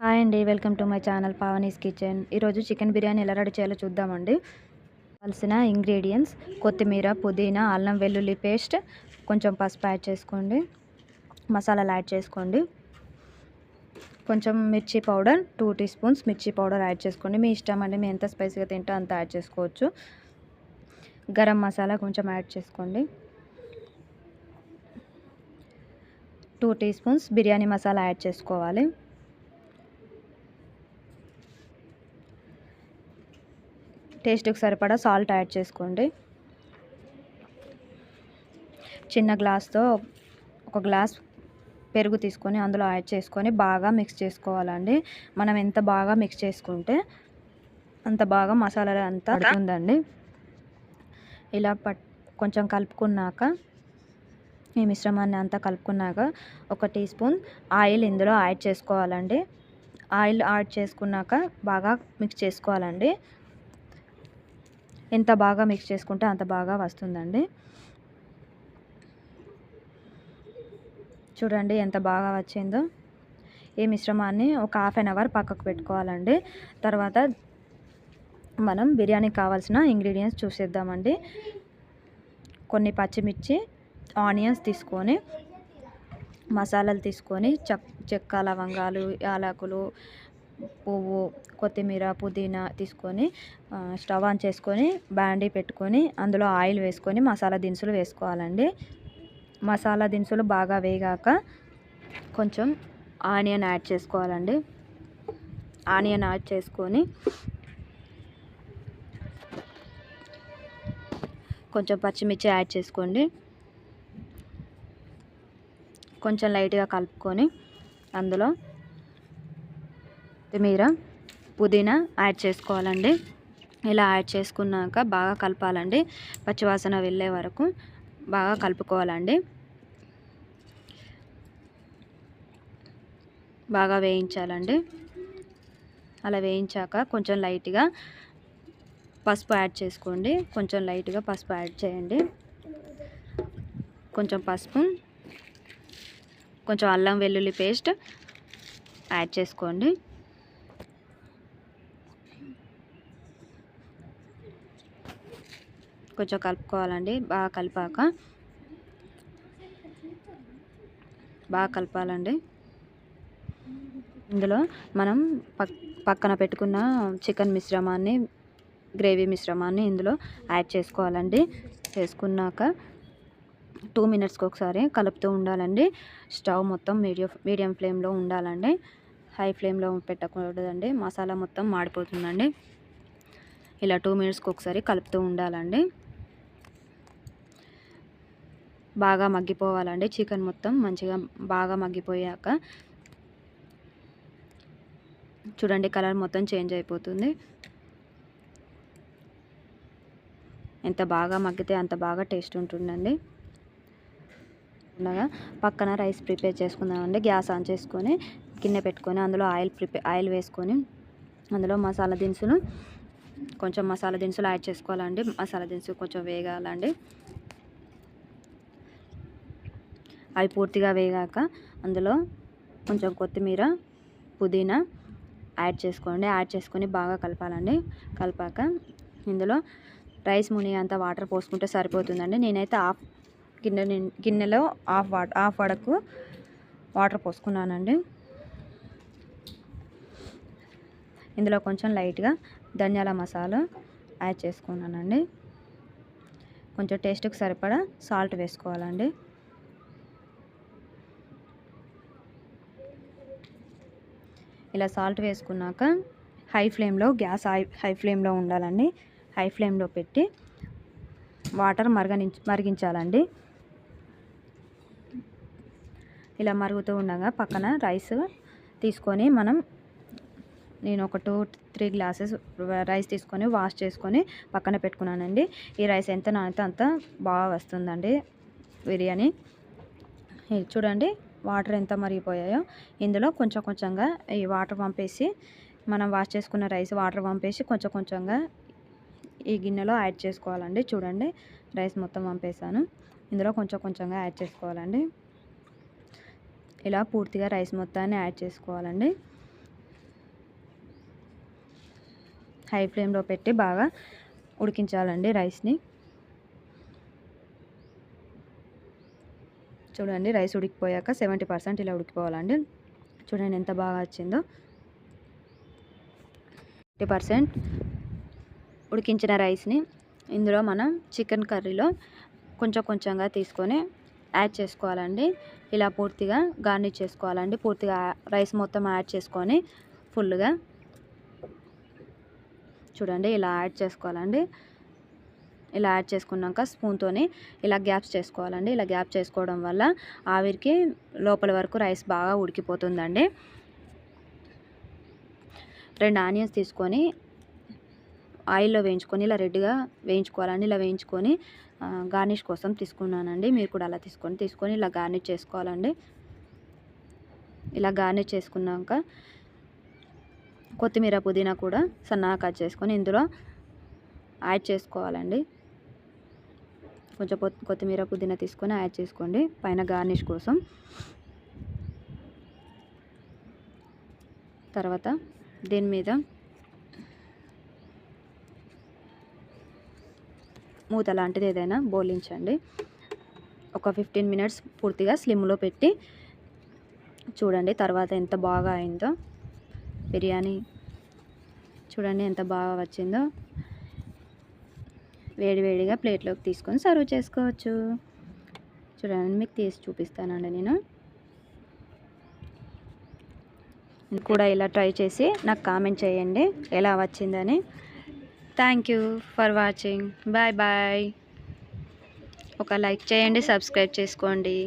Hi అండి welcome to my channel Pavani's kitchen. ఈరోజు chicken biryani ఎలా రెడీ చేయాలో చూద్దామండి. కావాల్సిన ఇంగ్రీడియంట్స్ కొత్తిమీర పుదీనా అల్లం వెల్లుల్లి పేస్ట్ కొంచెం పసుపు యాడ్ చేసుకోండి. మసాలాలు యాడ్ చేసుకోండి. కొంచెం మిర్చి పౌడర్ టూ టీ స్పూన్స్ మిర్చి పౌడర్ యాడ్ చేసుకోండి. మీ ఇష్టం అండి మీ ఎంత స్పైసీగా తింటే అంత యాడ్ చేసుకోవచ్చు. గరం మసాలా కొంచెం యాడ్ చేసుకోండి. టూ టీ స్పూన్స్ బిర్యానీ మసాలా యాడ్ చేసుకోవాలి. టేస్ట్కి సరిపడా సాల్ట్ యాడ్ చేసుకోండి. చిన్న గ్లాస్తో ఒక గ్లాస్ పెరుగు తీసుకొని అందులో యాడ్ చేసుకొని బాగా మిక్స్ చేసుకోవాలండి. మనం ఎంత బాగా మిక్స్ చేసుకుంటే అంత బాగా మసాలా అంతా పడుతుందండి ఇలా పట్ కొంచెం కలుపుకున్నాక ఈ మిశ్రమాన్ని అంతా కలుపుకున్నాక ఒక టీ స్పూన్ ఆయిల్ ఇందులో యాడ్ చేసుకోవాలండి. ఆయిల్ యాడ్ చేసుకున్నాక బాగా మిక్స్ చేసుకోవాలండి. ఎంత బాగా మిక్స్ చేసుకుంటే అంత బాగా వస్తుందండి. చూడండి ఎంత బాగా వచ్చిందో. ఈ మిశ్రమాన్ని ఒక హాఫ్ అన్ అవర్ పక్కకు పెట్టుకోవాలండి. తర్వాత మనం బిర్యానీకి కావాల్సిన ఇంగ్రీడియంట్స్ చూసేద్దామండి. కొన్ని పచ్చిమిర్చి ఆనియన్స్ తీసుకొని మసాలాలు తీసుకొని చెక్క లవంగాలు యాలకులు పువ్వు కొత్తిమీర పుదీనా తీసుకొని స్టవ్ ఆన్ చేసుకొని బ్యాండీ పెట్టుకొని అందులో ఆయిల్ వేసుకొని మసాలా దినుసులు వేసుకోవాలండి. మసాలా దినుసులు బాగా వేగాక కొంచెం ఆనియన్ యాడ్ చేసుకోవాలండి. ఆనియన్ యాడ్ చేసుకొని కొంచెం పచ్చిమిర్చి యాడ్ చేసుకోండి. కొంచెం లైట్గా కలుపుకొని అందులో కొత్తిమీర పుదీనా యాడ్ చేసుకోవాలండి. ఇలా యాడ్ చేసుకున్నాక బాగా కలపాలండి. పచ్చివాసన వెళ్ళే వరకు బాగా కలుపుకోవాలండి. బాగా వేయించాలండి. అలా వేయించాక కొంచెం లైట్గా పసుపు యాడ్ చేసుకోండి. కొంచెం లైట్గా పసుపు యాడ్ చేయండి. కొంచెం పసుపు కొంచెం అల్లం వెల్లుల్లి పేస్ట్ యాడ్ చేసుకోండి. కొంచెం కలుపుకోవాలండి. బాగా కలిపాక బాగా కలపాలండి. ఇందులో మనం పక్ పక్కన పెట్టుకున్న చికెన్ మిశ్రమాన్ని గ్రేవీ మిశ్రమాన్ని ఇందులో యాడ్ చేసుకోవాలండి. చేసుకున్నాక టూ మినిట్స్కి ఒకసారి కలుపుతూ ఉండాలండి. స్టవ్ మొత్తం మీడియం మీడియం ఫ్లేమ్లో ఉండాలండి. హై ఫ్లేమ్లో పెట్టకూడదండి. మసాలా మొత్తం మాడిపోతుందండి. ఇలా టూ మినిట్స్కి ఒకసారి కలుపుతూ ఉండాలండి. బాగా మగ్గిపోవాలండి. చికెన్ మొత్తం మంచిగా బాగా మగ్గిపోయాక చూడండి కలర్ మొత్తం చేంజ్ అయిపోతుంది. ఎంత బాగా మగ్గితే అంత బాగా టేస్ట్ ఉంటుందండి. ఉండగా పక్కన రైస్ ప్రిపేర్ చేసుకుందామండి. గ్యాస్ ఆన్ చేసుకొని గిన్నె పెట్టుకొని అందులో ఆయిల్ ప్రిపే ఆయిల్ వేసుకొని అందులో మసాలా దినుసులు కొంచెం మసాలా దినుసులు యాడ్ చేసుకోవాలండి. మసాలా దినుసులు కొంచెం వేగాలండి. అవి పూర్తిగా వేగాక అందులో కొంచెం కొత్తిమీర పుదీనా యాడ్ చేసుకోండి. యాడ్ చేసుకొని బాగా కలపాలండి. కలిపాక ఇందులో రైస్ ముని అంత వాటర్ పోసుకుంటే సరిపోతుందండి. నేనైతే హాఫ్ గిన్నె గిన్నెలో హాఫ్ వాటర్ హాఫ్ వడకు వాటర్ పోసుకున్నానండి. ఇందులో కొంచెం లైట్గా ధనియాల మసాలా యాడ్ చేసుకున్నానండి. కొంచెం టేస్ట్కి సరిపడా సాల్ట్ వేసుకోవాలండి. ఇలా సాల్ట్ వేసుకున్నాక హై ఫ్లేమ్లో గ్యాస్ హై హై ఫ్లేమ్లో ఉండాలండి. హై ఫ్లేమ్లో పెట్టి వాటర్ మరగని మరిగించాలండి. ఇలా మరుగుతూ ఉండగా పక్కన రైస్ తీసుకొని మనం నేను ఒక టూ త్రీ గ్లాసెస్ రైస్ తీసుకొని వాష్ చేసుకొని పక్కన పెట్టుకున్నానండి. ఈ రైస్ ఎంత నానితే అంత బాగా వస్తుందండి బిర్యానీ. చూడండి. వాటర్ ఎంత మరిగిపోయాయో ఇందులో కొంచెం కొంచెంగా ఈ వాటర్ పంపేసి మనం వాష్ చేసుకున్న రైస్ వాటర్ పంపేసి కొంచెం కొంచెంగా ఈ గిన్నెలో యాడ్ చేసుకోవాలండి. చూడండి రైస్ మొత్తం పంపేశాను. ఇందులో కొంచెం కొంచెంగా యాడ్ చేసుకోవాలండి. ఇలా పూర్తిగా రైస్ మొత్తాన్ని యాడ్ చేసుకోవాలండి. హై ఫ్లేమ్లో పెట్టి బాగా ఉడికించాలండి రైస్ని. చూడండి రైస్ ఉడికిపోయాక సెవెంటీ పర్సెంట్ ఇలా ఉడికిపోవాలండి. చూడండి ఎంత బాగా వచ్చిందో. ఫిఫ్టీ పర్సెంట్ ఉడికించిన రైస్ని ఇందులో మనం చికెన్ కర్రీలో కొంచెం కొంచెంగా తీసుకొని యాడ్ చేసుకోవాలండి. ఇలా పూర్తిగా గార్నిష్ చేసుకోవాలండి. పూర్తిగా రైస్ మొత్తం యాడ్ చేసుకొని ఫుల్గా చూడండి ఇలా యాడ్ చేసుకోవాలండి. ఇలా యాడ్ చేసుకున్నాక స్పూన్తోని ఇలా గ్యాప్స్ చేసుకోవాలండి. ఇలా గ్యాప్ చేసుకోవడం వల్ల ఆవిరికి లోపల వరకు రైస్ బాగా ఉడికిపోతుందండి. రెండు ఆనియన్స్ తీసుకొని ఆయిల్లో వేయించుకొని ఇలా రెడ్గా వేయించుకోవాలండి. ఇలా వేయించుకొని గార్నిష్ కోసం తీసుకున్నానండి. మీరు కూడా అలా తీసుకొని తీసుకొని ఇలా గార్నిష్ చేసుకోవాలండి. ఇలా గార్నిష్ చేసుకున్నాక కొత్తిమీర పుదీనా కూడా సన్నగా కట్ చేసుకొని ఇందులో యాడ్ చేసుకోవాలండి. కొంచెం కొత్తిమీర పుదీనా తీసుకొని యాడ్ చేసుకోండి పైన గార్నిష్ కోసం. తర్వాత దీని మీద మూత లాంటిది ఏదైనా బోలించండి. ఒక ఫిఫ్టీన్ మినిట్స్ పూర్తిగా స్లిమ్లో పెట్టి చూడండి తర్వాత ఎంత బాగా అయిందో. బిర్యానీ చూడండి ఎంత బాగా వచ్చిందో. వేడివేడిగా ప్లేట్లోకి తీసుకొని సర్వ్ చేసుకోవచ్చు. చూడండి మీకు తీసి చూపిస్తానండి నేను. కూడా ఇలా ట్రై చేసి నాకు కామెంట్ చేయండి ఎలా వచ్చిందని. Thank you for watching bye bye ఒక లైక్ చేయండి సబ్స్క్రైబ్ చేసుకోండి.